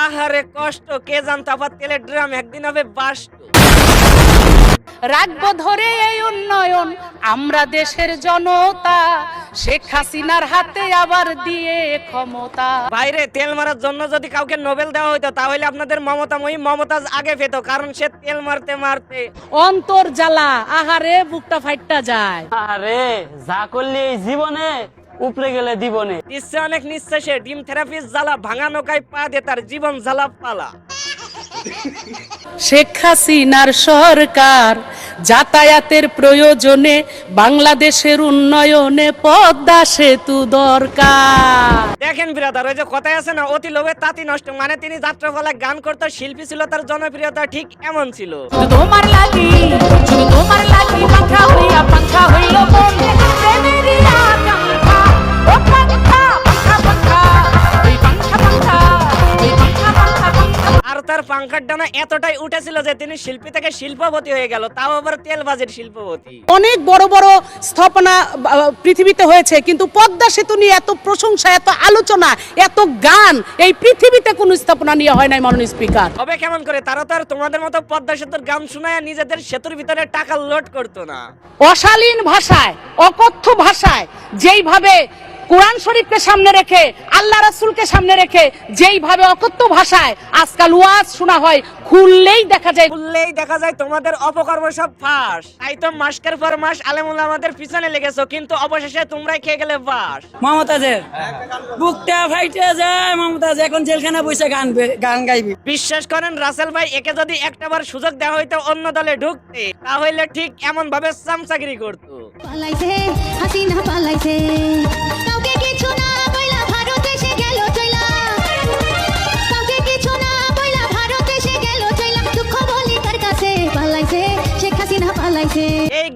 আহারে কষ্ট কে জানতো আবার তেলের ড্রাম একদিন হবে বাস্ট রাখব ধরে এই উন্নয়ন আমরা দেশের জনতা। শেখ হাসিনার হাতে আবার দিয়ে ক্ষমতা। বাইরে তেল মারার জন্য যদি কাউকে নোবেল দেওয়া হইতো তাহলে আপনাদের মমতাময়ী মমতাজ আগে পেত কারণ সে তেল মারতে মারতে। অন্তর জ্বালা আহারে বুকটা ফাইটটা যায়। আরে যা করলি এই জীবনে উপরে গেলে দিবনে। দিচ্ছে অনেক নিঃশ্বাসে ডিম থেরাপির জ্বালা ভাঙা নৌকায় পা দে তার জীবন জ্বালা পালা। শেখ হাসিনার সরকার যাতায়াতের প্রয়োজনে বাংলাদেশের উন্নয়নে পদ্মা সেতু দরকার। দেখেন বিরাদার ওই যে কথায় আছে না অতি লোভে তাতি নষ্ট মানে তিনি যাত্রাপালা গান করতে শিল্পী ছিল তার জনপ্রিয়তা ঠিক এমন ছিল। তোমার লাগি ডানা এতটাই উঠেছিল যে তিনি শিল্পী থেকে শিল্পপতি হয়ে গেল তাও আবার তেলবাজির শিল্পপতি। অনেক বড় বড় স্থাপনা পৃথিবীতে হয়েছে কিন্তু পদ্মা সেতু নিয়ে এত প্রশংসা এত আলোচনা এত গান এই পৃথিবীতে কোনো স্থাপনা নিয়ে হয় নাই মাননীয় স্পিকার। হবে কেমন করে? তারা তো আর তোমাদের মতো পদ্মা সেতুর গান শোনায় নিজেদের সেতুর ভিতরে টাকা লোড করতো না। অশালীন ভাষায় অকথ্য ভাষায় যেইভাবে কোরআন শরীফকে সামনে রেখে আল্লাহ রাসূলকে সামনে রেখে যেইভাবে অকথ্য ভাষায় আজকাল ওয়াজ শোনা হয় খুললেই দেখা যায় খুললেই দেখা যায় তোমাদের অপকর্ম সব ফাঁস। তাই তো মাসকের পর মাস আলেমুল আমাদের পিছনে লেগেছো কিন্তু অবশেষে তোমরাই খেয়ে গেলে বাস মমতাজের বুকটা ফাইটে যায় মমতাজ এখন জেলখানা বসে গান গান গাইবি। বিশ্বাস করেন রাসেল ভাই একে যদি একটাবার সুযোগ দেওয়া হইতো অন্য দলে ঢুকতে তাহলে ঠিক এমন ভাবে চামচাগিরি করতো। পালাইছে হাসিনা পালাইছে।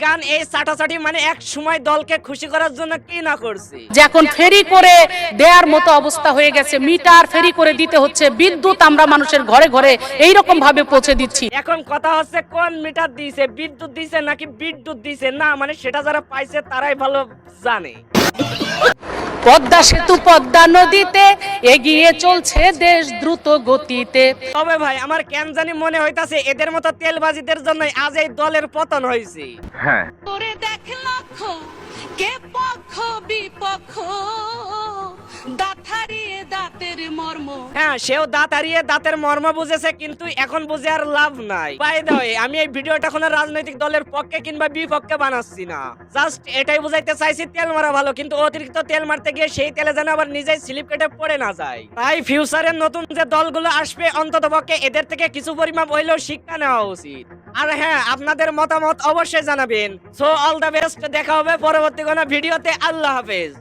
গান এই চাটাচাটি মানে এক সময় দলকে খুশি করার জন্য কি না করছি? এখন ফেরি করে দেয়ার মতো অবস্থা হয়ে গেছে মিটার ফেরি করে দিতে হচ্ছে বিদ্যুৎ আমরা মানুষের ঘরে ঘরে এই রকম ভাবে পৌঁছে দিচ্ছি। এখন কথা হচ্ছে কোন মিটার দিয়েছে বিদ্যুৎ দিয়েছে নাকি বিদ্যুৎ দিয়েছে না মানে সেটা যারা পাইছে তারাই ভালো জানে। পদ্মা সেতু পদ্মা নদীতে এগিয়ে চলছে দেশ দ্রুত গতিতে। তবে ভাই আমার কেন জানি মনে হইতাছে এদের মতো তেলবাজিদের জন্য আজ এই দলের পতন হয়েছে হ্যাঁ। দেখ লক্ষ কে পক্ষ বিপক্ষ? হ্যাঁ সেও দাঁত হারিয়ে দাঁতের মর্ম বুঝেছে, কিন্তু এখন বুঝে আর লাভ নাই। বাই আমি এই ভিডিওটা কোনো রাজনৈতিক দলের পক্ষে কিংবা বিপক্ষে বানাচ্ছি না। জাস্ট এটাই বুঝাইতে চাইছি, তেল মারা ভালো, কিন্তু অতিরিক্ত তেল মারতে গিয়ে সেই তেলে যেন আবার নিজেই স্লিপ কেটে পড়ে না যায়। তাই ফিউচারের নতুন যে দলগুলো আসবে, অন্তত পক্ষে এদের থেকে কিছু পরিমাপ হইলেও শিক্ষা নেওয়া উচিত। আর হ্যাঁ আপনাদের মতামত অবশ্যই জানাবেন। সো অল দ্য বেস্ট দেখা হবে পরবর্তী কোনো ভিডিওতে। আল্লাহ হাফেজ।